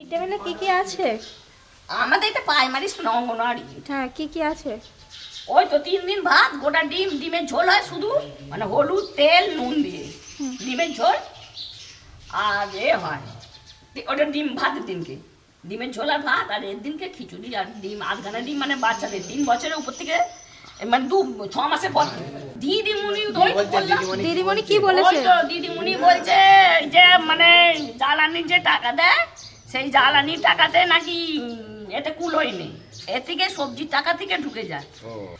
মিলে কি কি আছে? আমাদের এটা প্রাইমারি স্কুল অঙ্গনওয়াড়ি। হ্যাঁ কি কি আছে? ওই তো তিন দিন ভাত গোটা ডিম ডিমের ঝোল হয় শুধু মানে হলুদ তেল নুন দিয়ে। ডিমের ঝোল আর এ হয়। ওটা ডিম ভাতের দিনকে। ডিমের ঝোল আর ভাত আর এর দিনকে খিচুড়ি আর ডিম আধখানা ডিম মানে বাচ্চাদের তিন বছরের উপর থেকে মানে দু ছ মাসের পর। দিদিমণি। দিদিমণি কি বলেছে? দিদিমণি বলছে যে মানে জ্বালানির যে টাকা দেয় সেই জ্বালানির টাকাতে নাকি এতে কুল হয়নি। এর থেকে সবজির টাকা থেকে ঢুকে যায়।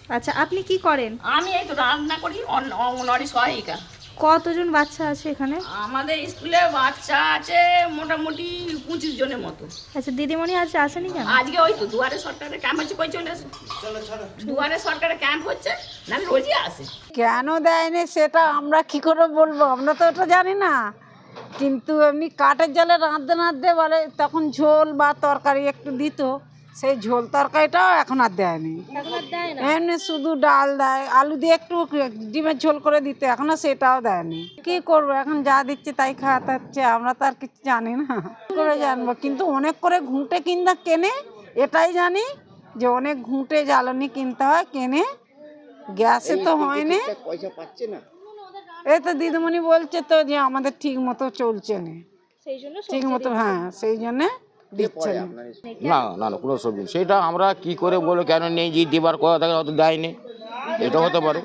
আচ্ছা আপনি কি করেন? আমি এই তো রান্না করি অন- অঙ্গনওয়াড়ি সহায়িকা। কতজন বাচ্চা আছে এখানে? আমাদের স্কুলে বাচ্চা আছে মোটামুটি পঁচিশ জনের মতো। আচ্ছা দিদিমণি আজ আসেনি কেন? আজকে ওই তো দুয়ারে সরকারের ক্যাম্প হচ্ছে কই চলে দুয়ারে সরকারের ক্যাম্প হচ্ছে না রোজই আসে। কেন দেয়নি সেটা আমরা কি করে বলব? আমরা তো ওটা জানি না। কিন্তু এমনি কাঠের জলে রাঁধতে রাঁধতে বলে তখন ঝোল বা তরকারি একটু দিত। সেই ঝোল তরকারিটাও এখন আর দেয়নি। এমনি শুধু ডাল দেয় আলু দিয়ে একটু ডিমের ঝোল করে দিতে এখনও সেটাও দেয়নি। কি করব এখন যা দিচ্ছে তাই খাওয়াতে হচ্ছে আমরা তো আর কিছু জানি না। কি করে জানব? কিন্তু অনেক করে ঘুঁটে কিনা কেনে এটাই জানি যে অনেক ঘুঁটে জ্বালানি কিনতে হয় কেনে গ্যাসে তো হয়নি। পয়সা পাচ্ছে না। এই তো দিদিমণি বলছে তো যে আমাদের ঠিক মতো চলছে না। সেই জন্য ঠিক মতো হ্যাঁ সেই জন্য দিচ্ছে না। না না না কোনো সবজি সেটা আমরা কি করে বলে কেন নেই যে দেবার কথা থাকে অত দেয়নি। এটা হতে পারে।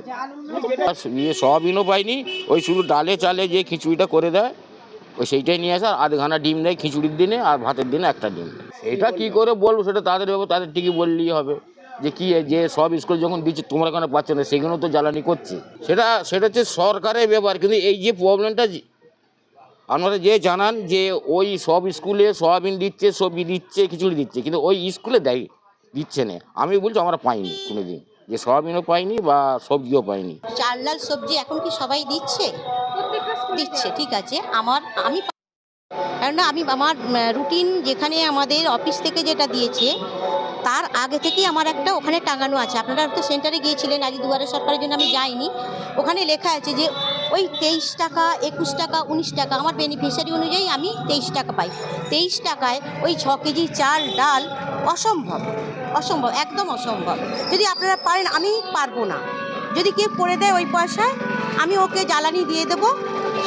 আর ইয়ে সয়াবিনও পাইনি ওই শুধু ডালে চালে যে খিচুড়িটা করে দেয় ওই সেইটাই নিয়ে আসে আর আধখানা ডিম দেয় খিচুড়ির দিনে আর ভাতের দিনে একটা ডিম দেয়। সেটা কি করে বলব সেটা তাদের তাদের ঠিকই বললেই হবে। যে কি যে সব স্কুল যখন দিচ্ছে, তোমরা কেন পাচ্ছ না? সেগুলো তো জ্বালানি করছে। সেটা সেটা হচ্ছে সরকারের ব্যাপার, কিন্তু এই যে প্রবলেমটা আপনারা যে জানান যে ওই সব স্কুলে সয়াবিন দিচ্ছে, সবজি দিচ্ছে, খিচুড়ি দিচ্ছে, কিন্তু ওই স্কুলে দেয়, দিচ্ছে না। আমি বলছি আমরা পাইনি কোনোদিন, যে সয়াবিনও পাইনি বা সবজিও পাইনি। চাল, ডাল, সবজি এখন কি সবাই দিচ্ছে? দিচ্ছে, ঠিক আছে। আমার, আমি কেননা আমি, আমার রুটিন যেখানে আমাদের অফিস থেকে যেটা দিয়েছে তার আগে থেকেই আমার একটা ওখানে টাঙানো আছে। আপনারা তো সেন্টারে গিয়েছিলেন আজ দুয়ারে সরকারের জন্য আমি যাইনি। ওখানে লেখা আছে যে, ওই তেইশ টাকা, একুশ টাকা, উনিশ টাকা, আমার বেনিফিশিয়ারি অনুযায়ী আমি তেইশ টাকা পাই। তেইশ টাকায় ওই ছ কেজি চাল, ডাল অসম্ভব অসম্ভব, একদম অসম্ভব। যদি আপনারা পারেন, আমি পারব না। যদি কেউ করে দেয় ওই পয়সায়, আমি ওকে জ্বালানি দিয়ে দেবো,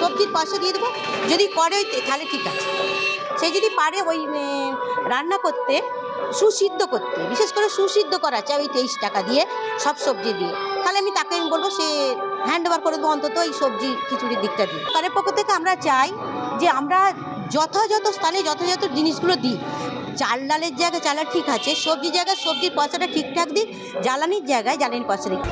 সবজির পয়সা দিয়ে দেবো। যদি করে, তাহলে ঠিক আছে। সে যদি পারে ওই রান্না করতে সুসিদ্ধ করতে, বিশেষ করে সুসিদ্ধ করা চাই ওই তেইশ টাকা দিয়ে সব সবজি দিয়ে। তাহলে আমি তাকে আমি বলব, সে হ্যান্ড ওভার করে দেবো অন্তত এই সবজি খিচুড়ির দিকটা দিই তাদের পক্ষ থেকে আমরা চাই যে আমরা যথাযথ স্থানে যথাযথ জিনিসগুলো দিই। চাল ডালের জায়গায় চালা ঠিক আছে সবজির জায়গায় সবজির পয়সাটা ঠিকঠাক দিই জ্বালানির জায়গায় জ্বালানির পয়সা দিই